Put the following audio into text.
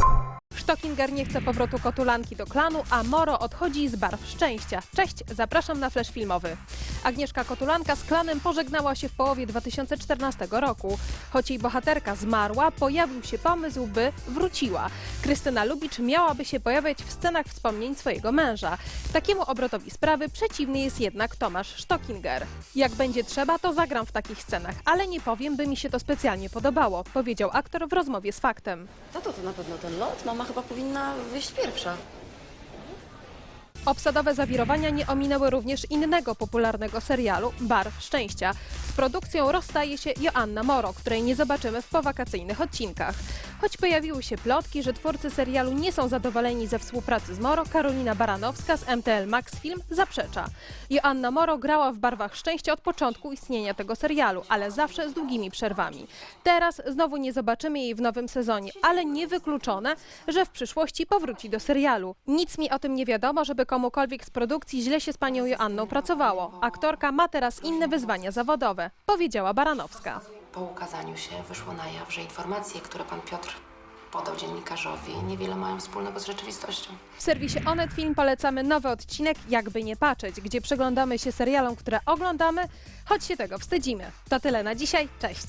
Bye. Sztokinger nie chce powrotu kotulanki do klanu, a Moro odchodzi z barw szczęścia. Cześć, zapraszam na flash filmowy. Agnieszka Kotulanka z klanem pożegnała się w połowie 2014 roku. Choć jej bohaterka zmarła, pojawił się pomysł, by wróciła. Krystyna Lubicz miałaby się pojawiać w scenach wspomnień swojego męża. Takiemu obrotowi sprawy przeciwny jest jednak Tomasz Sztokinger. Jak będzie trzeba, to zagram w takich scenach, ale nie powiem, by mi się to specjalnie podobało, powiedział aktor w rozmowie z Faktem. No to to na pewno ten lot. Mama chyba powinna wyjść pierwsza. Obsadowe zawirowania nie ominęły również innego popularnego serialu Barw Szczęścia. Z produkcją rozstaje się Joanna Moro, której nie zobaczymy w powakacyjnych odcinkach. Choć pojawiły się plotki, że twórcy serialu nie są zadowoleni ze współpracy z Moro, Karolina Baranowska z MTL Max Film zaprzecza. Joanna Moro grała w Barwach Szczęścia od początku istnienia tego serialu, ale zawsze z długimi przerwami. Teraz znowu nie zobaczymy jej w nowym sezonie, ale niewykluczone, że w przyszłości powróci do serialu. Nic mi o tym nie wiadomo, żeby komukolwiek z produkcji źle się z panią Joanną pracowało. Aktorka ma teraz inne wyzwania zawodowe, powiedziała Baranowska. Po ukazaniu się wyszło na jaw, że informacje, które pan Piotr podał dziennikarzowi, niewiele mają wspólnego z rzeczywistością. W serwisie Onet Film polecamy nowy odcinek Jakby nie patrzeć, gdzie przyglądamy się serialom, które oglądamy, choć się tego wstydzimy. To tyle na dzisiaj, cześć!